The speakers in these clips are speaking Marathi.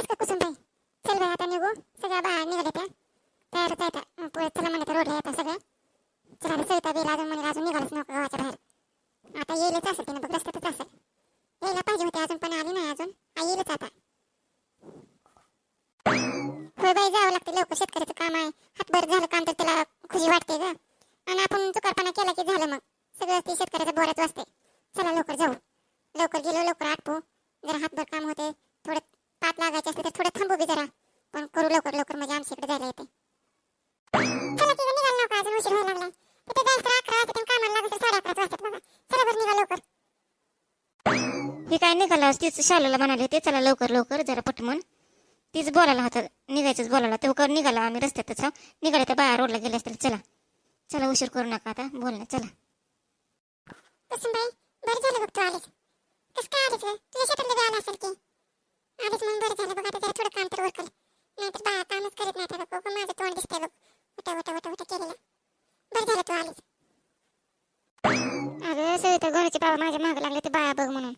आलीस का कुसुमबाई. चल बाई आता निघू. सगळ्या बाहेर निघाल्या त्या तयारच आहे पुढे चला म्हणलं रोडला येतात सगळ्या चला रे सविता बेल अजून म्हणे अजून निघालच नको गावाच्या बाहेर. आता येईलच असेल तिने बघ रस्त्यातच असेल. यायला पाहिजे होते अजून पण आली नाही अजून. आ येईलच आता. होय बाई जावं लागते. लवकर शेतकऱ्याचं काम आहे. हातभर झालं काम तर त्याला खुशी वाटते ग. आणि आपण चुकारपणा केला की झालं मग. सगळं ते शेतकऱ्याचं बोराच वाजते चला लवकर जाऊ. लवकर गेलो लवकर आटपू. जरा हातभर काम होते. थोडं पात लागायचे असते तर थोडं थांबू बी जरा. पण करू लवकर लवकर म्हणजे आमच्या इकडे जायला येते. चला की निघाल नका अजून उशीर व्हायला लागलाय. तिथे जायचं तर अकरा वाजता कामाला लागत साडे अकराच वाजतात बघा. चला बरं निघा लवकर. हे काय निघाला? तीच शालूला म्हणाले ते चला लवकर लवकर जरा पटमन. तीच बोलायला होतं निघायचंच बोलायला तो कर निघाला आम्ही रस्त्यातच आहो. निघाले त्या बाया रोडला गेले असतील चला. चला उशीर करू नका आता बोलणं चला. कुसुमबाई बरं झालं बघ तू आलीस. कसं काय आलीस तुझ्या शेतातलं बी आलं असेल की? आधीच म्हणून बरं झालं बघ आता जरा थोडं काम तर उरकल नाहीतर बाळा कामच करत नाही बघ बघ माझं तोंड दिसतंय बघ. उठा उठा उठा उठा केलेलं. बरं झालं तू आलीस अगं सविता घराचे बाबा माझ्या मागे लागले ते बाया बघ म्हणून.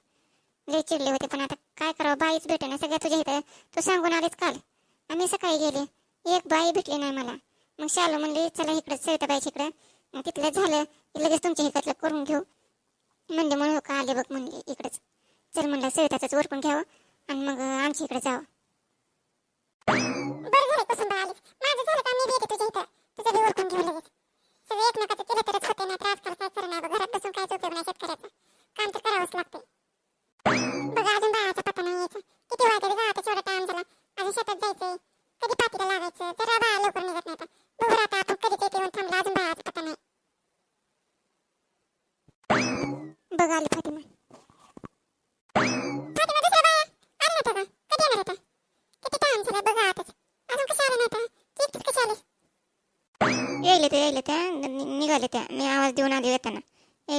लय चिडले होते पण आता काय करावं बाईच भेटेना सगळ्या तुझ्या इथं. तू सांगून आलीच काल. आम्ही सकाळी गेले. एक बाई भेटली नाही मला. मग शालो म्हणली चला इकडे सविताबाईच्या इकडे. मग तिथलं झालं. की लगेच तुमच्या इकडलं करून घेऊ. म्हणले म्हणून हो, का आले बघ म्हणले इकडेच. चल म्हणलं सविताचंच उरकून घ्यावं. आणि मग आमच्या इकडे जावं. बरं झालं कुसुमबाई आलीस माझं झालं का? मी बी येते तुझ्या इथं. तुझं बी ओळखून घेऊ लगेच. सगळं एकमेकाचं केलं तरच होते नाही त्रास आजकाल काय खरं नाही बघ घरात बसून काहीच उपयोग नाही शेतकऱ्याचा. काम तर करावंच लागते बघ अजून बाळाचा पत्ता नाही यायचा. किती वाजता रे गावात एवढा टाइम झाला? अजून शेतात जायचंय. कधी पातीला लागायचं? जरा बाळा लवकर निघत नाही आता बघू आता आपण कधीच येते येऊन थांबला अजून बाळाचा पत्ता नाही. बघ आली फातिमा फातिमा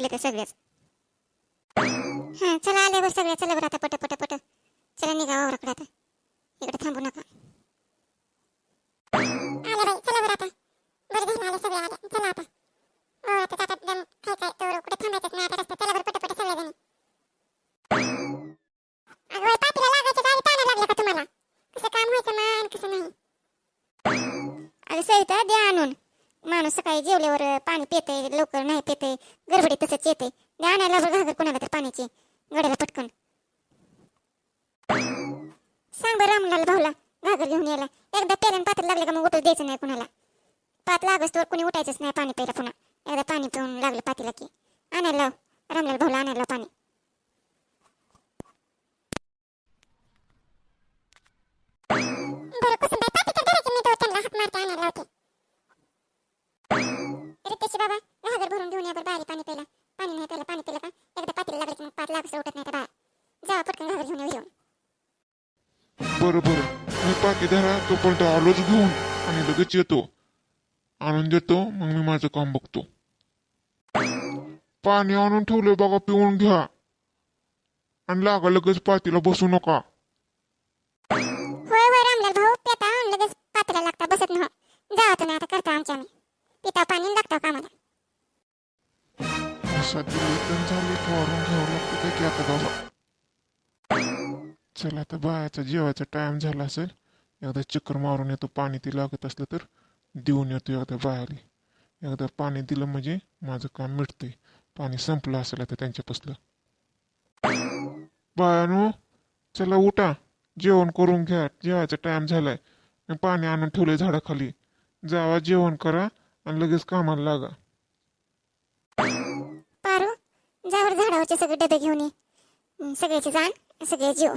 गेले ते सगळेच. हा चला आल्यावर हो सगळ्या चला बरं आता पट पट पट. चला निघा हो वावराकडे आता. इकडे थांबू नका. आले बाई चला बरं आता. बरं झालं आले सगळे आले. चला आता. हो, आता दम कुठे नाही आता रस्ता चला बरं पट पट सगळे अगं बाई ताणा का तुम्हाला? कसं काम व्हायचं मान कसं नाही? अरे सविता द्या आणून. माणूस सकाळी जेवल्यावर पाणी पिते लवकर नाही पिते गडबडी तसंच येते. आणायला घागर कोणाला तर पाण्याची. गड्याला पटकन. सांग बरं रामलाल भाऊला घागर घेऊन यायला. एकदा पेल्यानं पात्र लागलं का मग उठू द्यायचं नाही कुणाला? पात लागस तर कोणी उठायचंच नाही पाणी प्यायला पुन्हा. एकदा पाणी पिऊन लागलं पातीला की. आणायला रामलाल भाऊला आणायला पाणी बरं कुसुम बाई पाती तर धरायची मी तो त्यांना हात मारते आणायला लावते रितेश बाबा घागर भरून घेऊन या बरं बारी पाणी प्यायला पाणी नाही प्यायला पाणी पिलं का एकदा पातीला लागलं की मग पात लागस उठत नाही तर बाहेर जावा पटकन घागर घेऊन येऊ बरं बरं मी पाठी धरा तोपर्यंत आलोच घेऊन आणि लगेच येतो. आणून देतो मग मी माझं काम बघतो. पाणी आणून ठेवलं बघा पिऊन घ्या. आणि लागा लगेच पातीला बसू नका. आता जेवायचा टाईम झाला असेल एकदा चक्कर मारून येतो पाणी ती लागत असलं तर देऊन येतो एकदा बाहेर. एकदा पाणी दिलं म्हणजे माझं काम मिटतंय. पाणी संपलं असेल आता त्यांच्यापासलं बायानो चला उठा. जेवण करून घ्या. जेवायचा टाईम झालाय. मी पाणी आणून ठेवलंय झाडाखाली. जावा जेवण करा आणि लगेच कामाला लागा. पारू जावर झाडावरचे सगळे डबे घेऊन ये. सगळ्याचे जाण सगळे जेव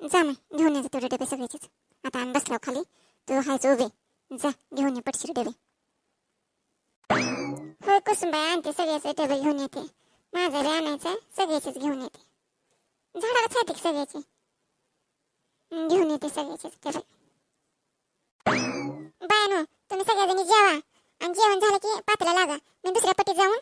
जा मग घेऊन ये तेवढे डबे सगळ्याचेच आता आण बसलाव खाली. तू हायच उभे. जा घेऊन ये पटशीर डबे होय कुसुमबाई आणते सगळ्याचे डबे घेऊन येते. माझा बी आणायचा सगळ्याचेच घेऊन येते. झाडाला खाते सगळ्याचे. घेऊन येते सगळ्याचेच डबे बायनो तुम्ही सगळ्याजणी जेवा. आणि जेवण झालं की पातीला लागा. मी दुसऱ्या पट्टीत जाऊन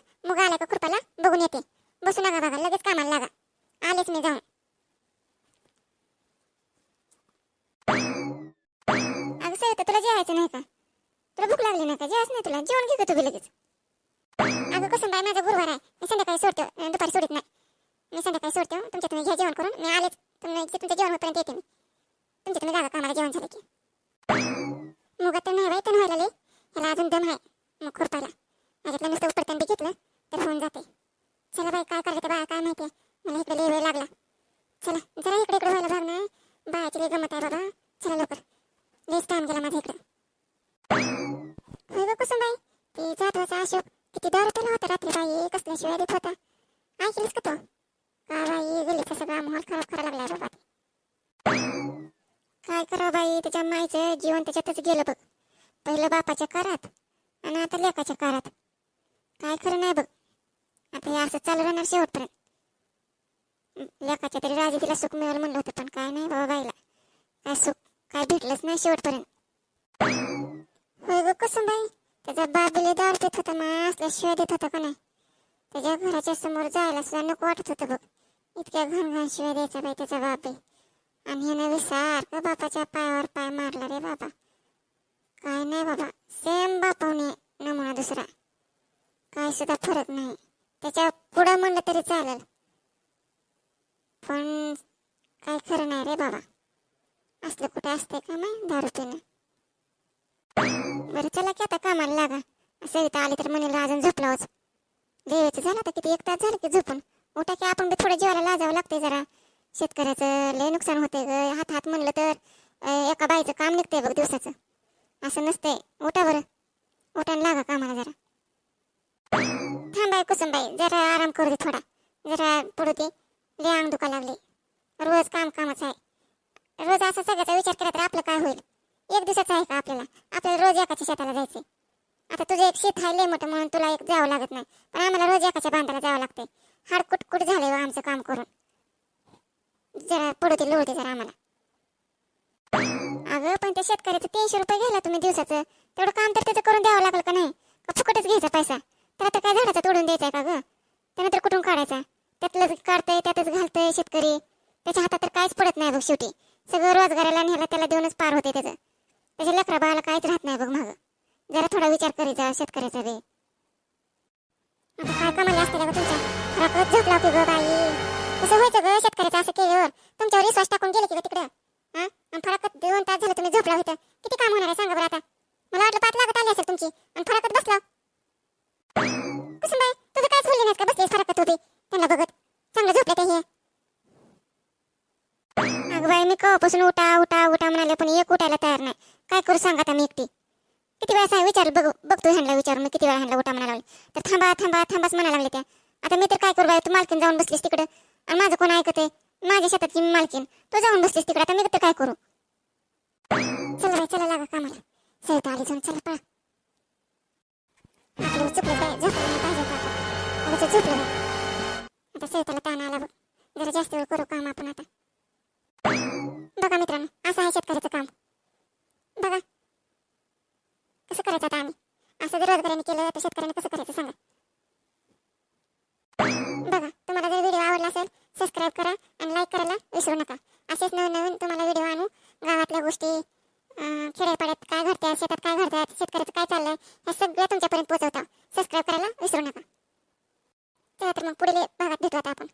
नाही मी संध्याकाळी सोडतो. दुपारी सोडत नाही. मी संध्याकाळी सोडतो. तुमच्या तुम्ही घ्या जेवण करून. मी आलेच. तुम्ही तुमचं जेवण होतपर्यंत येते मी. तुमच्या तुम्ही जागा कामाला जेवण झालं की. मुगात तर नाही वाईट तर व्हायला ह्याला अजून दम आहे. मग खुरपायला. माझ्यातलं नुसतं उपरत्यान बी घेतलं तर होऊन जाते चला बाई काय करायचं बाया काय माहिती मला इकडे लय वेळ लागला चला जरा इकडे इकडे व्हायला भाग नाही बायाची लय गमत आहे बाबा चला लवकर लयच टाइम गेला माझा इकडे होय ग कुसुमबाई ती जाधवाचा अशोक किती दारू पेला होता रात्री बाई कसल्या शिवाय देत होता ऐकलीस का तो का बाई गलीचा सगळा माहोल खराब करायला लागला बाबा काय करावं बाई त्याच्या माईचं जीवन त्याच्यातच गेलं बघ. पहिलं बापाच्या कारात आणि आता लेकाच्या कारात काय खरं नाही बघ. आता हे असं चालू राहणार शेवटपर्यंत. लेकाच्या तरी राजे तिला सुख मिळेल म्हणलं होतं पण काय नाही बाबा बाईला. काय सुख काय भेटलंच नाही शेवटपर्यंत. होय ग कसं बाई? त्याचा बाप बिले देत होता मग असल्याशिवाय देत होता का नाही? त्याच्या घराच्या समोर जायला सुद्धा नको वाटत होतं बघ. इतक्या घाण घाण शिवाय द्यायचा बाई त्याचा बाप आहे. आणि ह्यानं विसार बापाच्या पायावर पाय मारला रे बाबा. काय नाही बाबा सेम बापावने नमुना दुसरा. काय सुद्धा फरक नाही. त्याच्या पुढं म्हणलं तरी चालेल. पण काय खरं नाही रे बाबा. असलं कुठे असते का नाही दारू पिणं? बरं चला की आता कामाला लागा. सविता आली तर म्हणेल अजून झोपलावच देवाचं झालं आता किती? एक तास झालं की झोपून. उठा की आपण बी थोडं जीवाला लाजावं लागतंय जरा. शेतकऱ्याचं लय नुकसान होतंय ग. हात हात म्हणलं तर एका बाईचं काम निघतंय बघ दिवसाचं. असं नसतंय. उठा बरं. उठान लागा कामाला जरा. थांबाय कुसुमबाई जरा आराम करू दे थोडा. जरा पडू दे. लय अंग दुखा लागले रोज काम कामच आहे. रोज असा सगळ्याचा विचार केला तर आपलं काय होईल? एक दिवसाचं आहे का आपल्याला? आपल्याला रोज एकाच्या शेताला जायचंय. आता तुझं एक शेत आहे लय मोठं म्हणून तुला एक जावं लागत नाही. पण आम्हाला रोज एकाच्या बांधाला जावं लागतंय. हाड कुटकुट झालंय बा आमचं काम करून. जरा पुढे दे लोळते जरा आम्हाला. अगं पण त्या शेतकऱ्याचं तीनशे रुपये घ्यायला तुम्ही दिवसाचं. तेवढं काम तर त्याचं करून द्यावं लागलं का नाही? का फुकटच घ्यायचा पैसा? तर आता काय झाडाचा तोडून द्यायचा का गं? त्यानंतर कुठून काढायचा? त्यातलं काढतंय त्यातच घालतंय शेतकरी. त्याच्या हातात तर काहीच पडत नाही बघ शेवटी. सगळं रोजगाराला न्यायला त्याला देऊनच पार होते त्याचं. त्याच्या लेकरा बाळाला काहीच राहत नाही बघ मागं. जरा थोडा विचार करायचा शेतकऱ्याचा बी. आता काय कमाली असते का गं तुमच्या? रात्रच झोपला की गं बाई. कसं व्हायचं ग शेतकऱ्याचं असं केल्यावर. तुमच्यावर विश्वास टाकून गेले की गं तिकडं. हा? आणि फरकत दोन तास झालं तुम्ही झोपला होतं. किती काम होणार आहे सांगा बरं आता. मला वाटलं पाच लागत आली असेल तुमची. आणि फरकत बसला. कसं बाई? तुझं कायच बोलली नाहीस का? बसलीस फरकत होती त्यांना बघत. चांगलं झोपलं ते हे. अगं बाई मी कवापासून उठा उठा उठा म्हणाले पण एक उठायला तयार नाही. काय करू सांगा आता मी एकटी? किती वेळा असा विचार बघ बघतो ह्यांना विचार मी किती वेळा ह्यांना उठा म्हणायला लागले. तर थांबा थांबा थांबाच म्हणायला लागले त्या. आता मी तर काय करू बाई तू मालकीन जाऊन बसलीस तिकडं. आणि माझं कोण ऐकत आहे? माझ्या शेतातची मालकीन? तू जाऊन बसलीस तिकडे आता मी तर काय करू? चला बाई चला लागा कामाला. सहित आली जाऊन चला पळा. आपल्याला चुकलं बाई झोपलं नाही पाहिजे का आता झोपलं आता सहिताला ताण आला बघ. जरा जास्त वेळ करू काम आपण आता. बघा मित्रांनो असं आहे शेतकऱ्याचं काम. बघा कसं करायचं आता आम्ही. असं जर रोजगाराने केलं तर शेतकऱ्याने कसं करायचं सांगा. बघा तुम्हाला जर व्हिडिओ आवडला असेल सबस्क्राईब करा आणि लाईक करायला विसरू नका. असेच नवीन नवीन तुम्हाला व्हिडिओ आणू. गावातल्या गोष्टी खेड्यापाड्यात काय घडतात शेतात काय घडतात शेतकऱ्याचं काय चाललंय हे सगळं तुमच्यापर्यंत पोहोचवता. सबस्क्राईब करायला विसरू नका. चला तर मग पुढील भागात भेटू आता आपण.